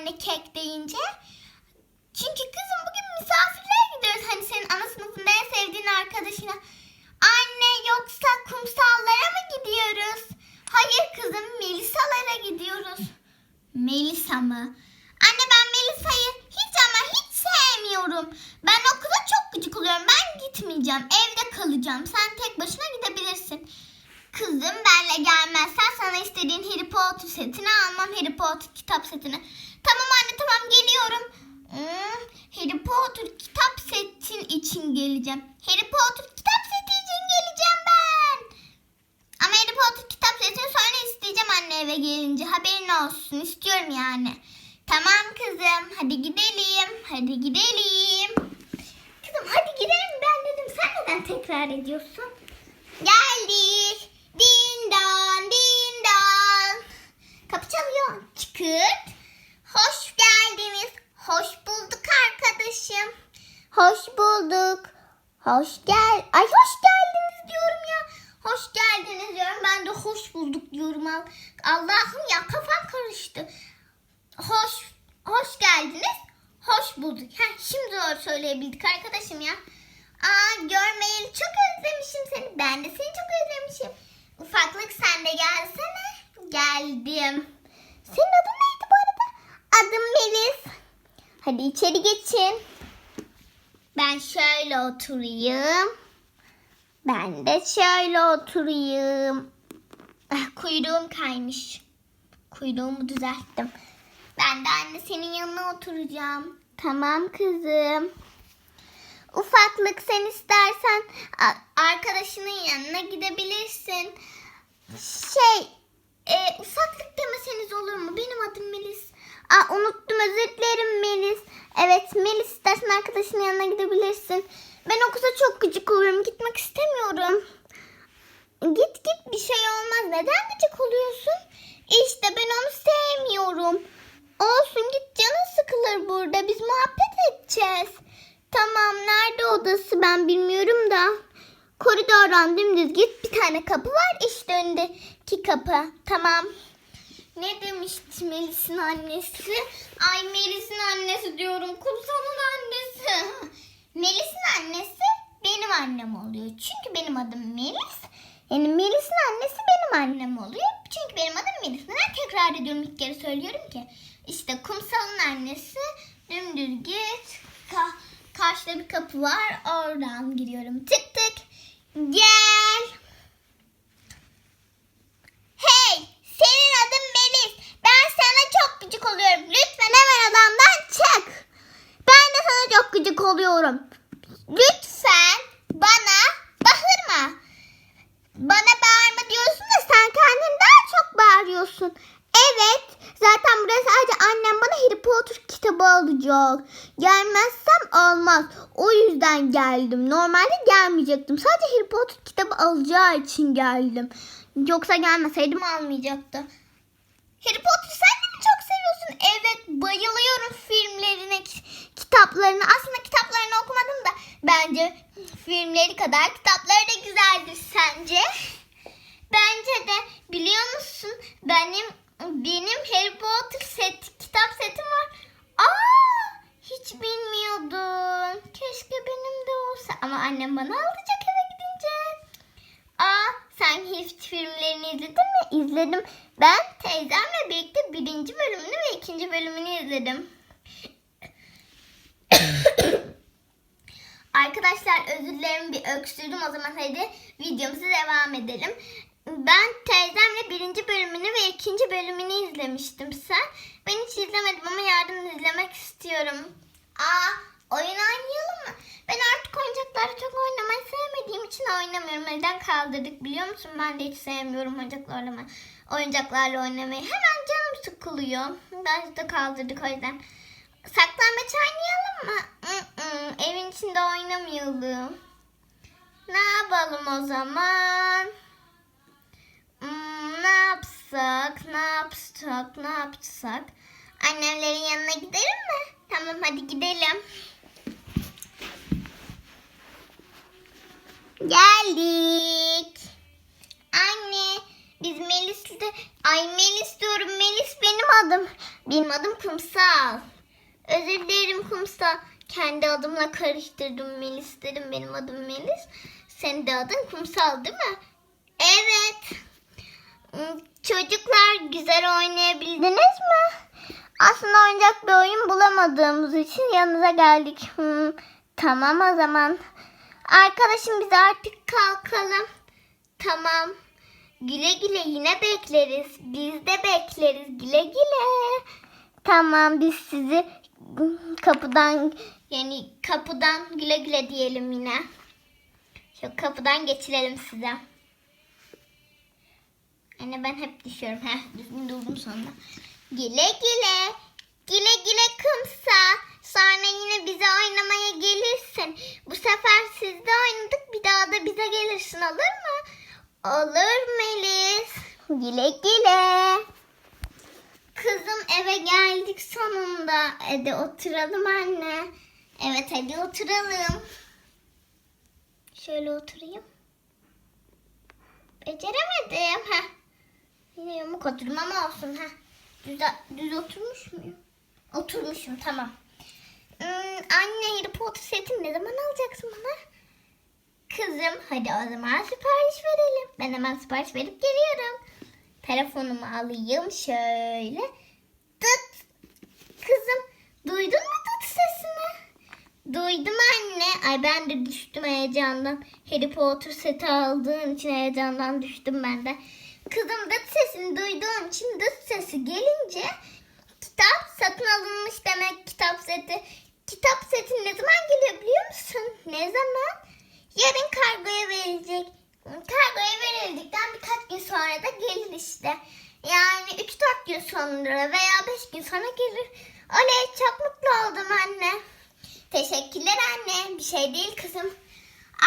anne kek deyince? Çünkü kızım bugün misafirliğe gidiyoruz. Hani senin ana sınıfında en sevdiğin arkadaşına. Anne yoksa kumsallara mı gidiyoruz? Hayır kızım Melisa'lara gidiyoruz. Melisa mı? Anne ben Melisa'yı hiç ama hiç sevmiyorum. Ben okula çok gıcık oluyorum. Ben gitmeyeceğim. Evde kalacağım. Sen tek başına gidebilirsin. Kızım benle gelmezsen sana istediğin Harry Potter setini almam. Harry Potter kitap setini. Tamam anne tamam geliyorum. Hmm, Harry Potter kitap setin için geleceğim. Harry Potter kitap seti için geleceğim ben. Ama Harry Potter kitap setini sonra isteyeceğim anne eve gelince. Haberin olsun istiyorum yani. Tamam kızım hadi gidelim. Hadi gidelim. Kızım hadi gidelim ben dedim. Sen neden tekrar ediyorsun? Geldik. Din don din don. Kapı çalıyor. Çıkırt. Hoş geldiniz. Hoş bulduk arkadaşım. Hoş bulduk. Hoş gel. Ay hoş geldiniz diyorum ya. Hoş geldiniz diyorum. Ben de hoş bulduk diyorum. Al- Allah'ım ya kafam karıştı. Hoş hoş geldiniz. Hoş bulduk. Heh, şimdi doğru söyleyebildik arkadaşım ya. Aa görmeyeli çok özlemişim seni. Ben de seni çok özlemişim. Ufaklık sen de gelsene. Geldim. Senin adın neydi bu arada? Adım Melis. Hadi içeri geçin. Ben şöyle oturayım. Ben de şöyle oturayım. Ah, kuyruğum kaymış. Kuyruğumu düzelttim. Ben de anne senin yanına oturacağım. Tamam kızım. Ufaklık sen istersen arkadaşının yanına gidebilirsin. Şey, e, ufaklık demeseniz olur mu? Benim adım Melis. Aa, unuttum özür dilerim Melis. Evet Melis istersen arkadaşının yanına gidebilirsin. Ben okula çok gıcık oluyorum. Gitmek istemiyorum. Git git bir şey olmaz. Neden gıcık oluyorsun? İşte ben onu sevmiyorum. Olsun git canın sıkılır burada. Biz muhabbet edeceğiz. Tamam nerede odası ben bilmiyorum da. Koridordan dümdüz git bir tane kapı var işte önündeki kapı. Tamam. Ne demişti Melis'in annesi? Ay Melis'in annesi diyorum. Kumsal'ın annesi. Melis'in annesi benim annem oluyor. Çünkü benim adım Melis. Yani Melis'in annesi benim annem oluyor. Çünkü benim adım Melis. Neden tekrar ediyorum ilk kere söylüyorum ki? İşte Kumsal'ın annesi dümdüz git. Ka- karşıda bir kapı var. Oradan giriyorum. Tık tık. Gel. Senin adın Melis. Ben sana çok gıcık oluyorum. Lütfen hemen odamdan çık. Ben de sana çok gıcık oluyorum. Lütfen bana bağırma. Bana bağırma diyorsun da sen kendin daha çok bağırıyorsun. Evet, zaten buraya sadece annem bana Harry Potter kitabı alacak. Gelmezsem almaz. O yüzden geldim. Normalde gelmeyecektim. Sadece Harry Potter kitabı alacağı için geldim. Yoksa gelmeseydim almayacaktı. Harry Potter sen de mi çok seviyorsun? Evet bayılıyorum filmlerine, ki- kitaplarına. Aslında kitaplarını okumadım da bence filmleri kadar kitapları da güzeldir sence? Bence de biliyor musun benim benim Harry Potter set kitap setim var. Aa hiç bilmiyordum. Keşke benim de olsa ama annem bana alacak eve gidince. Aa sen hiç filmlerini izledin mi? İzledim. Ben teyzemle birlikte birinci bölümünü ve ikinci bölümünü izledim. Arkadaşlar özür dilerim bir öksürdüm o zaman hadi videomuza devam edelim. Ben teyzemle birinci bölümünü ve ikinci bölümünü izlemiştim sen. Ben hiç izlemedim ama yardım izlemek istiyorum. Aa oyun oynayalım mı? Ben artık oyuncaklarla çok oynamayı sevmediğim için oynamıyorum. Elden kaldırdık biliyor musun? Ben de hiç sevmiyorum oyuncaklarla, oyuncaklarla oynamayı. Hemen canım sıkılıyor. Daha da kaldırdık o yüzden. Saklambaç oynayalım mı? Mm-mm, evin içinde oynamayalım. Ne yapalım o zaman? Hmm, ne yapsak? Ne yapsak? Ne yapsak? Annemlerin yanına gidelim mi? Tamam hadi gidelim. Geldik. Anne biz Melis'le ay Melis diyorum Melis benim adım. Benim adım Kumsal. Özür dilerim Kumsal. Kendi adımla karıştırdım Melis dedim. Benim adım Melis. Senin de adın Kumsal değil mi? Evet. Hmm, Çocuklar güzel oynayabildiniz mi? Aslında oynayacak bir oyun bulamadığımız için yanınıza geldik. Hmm, tamam o zaman. Arkadaşım biz artık kalkalım. Tamam. Güle güle yine bekleriz. Biz de bekleriz. Güle güle. Tamam biz sizi kapıdan yani kapıdan güle güle diyelim yine. Şu kapıdan geçirelim size. Anne ben hep düşüyorum. Heh, düzgün durdum sonunda. Güle güle. Güle güle kumsa. Gelirsin olur mu? Olur Melis. Güle güle. Kızım eve geldik sonunda. Hadi oturalım anne. Evet hadi oturalım. Şöyle oturayım. Beceremedim. Heh. Yine yamuk oturdum ama olsun. Heh. Düz, düz oturmuş muyum? Oturmuşum tamam. Hmm, anne Harry Potter setini ne zaman alacaksın bana? Kızım hadi o zaman sipariş verelim. Ben hemen sipariş verip geliyorum. Telefonumu alayım şöyle. Dıt. Kızım duydun mu dıt sesini? Duydum anne. Ay ben de düştüm heyecandan. Harry Potter seti aldığım için heyecandan düştüm ben de. Kızım dıt sesini duyduğum için dıt sesi gelince kitap satın alınmış demek kitap seti. Kitap seti ne zaman geliyor biliyor musun? Ne zaman? Yarın kargoya verilecek. Kargoya verildikten birkaç gün sonra da gelir işte. Yani 3-4 gün sonra veya 5 gün sonra gelir. Oley çok mutlu oldum anne. Teşekkürler anne. Bir şey değil kızım.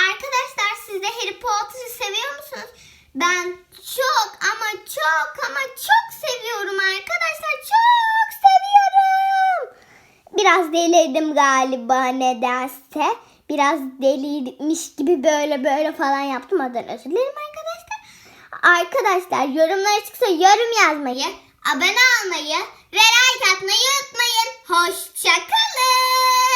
Arkadaşlar siz de Harry Potter'ı seviyor musunuz? Ben çok ama çok ama çok seviyorum arkadaşlar. Çok seviyorum. Biraz delirdim galiba nedense. Biraz delirmiş gibi böyle böyle falan yaptım. Adını özür dilerim arkadaşlar arkadaşlar yorumlara çıksa yorum yazmayı, abone olmayı ve like atmayı unutmayın. Hoşçakalın.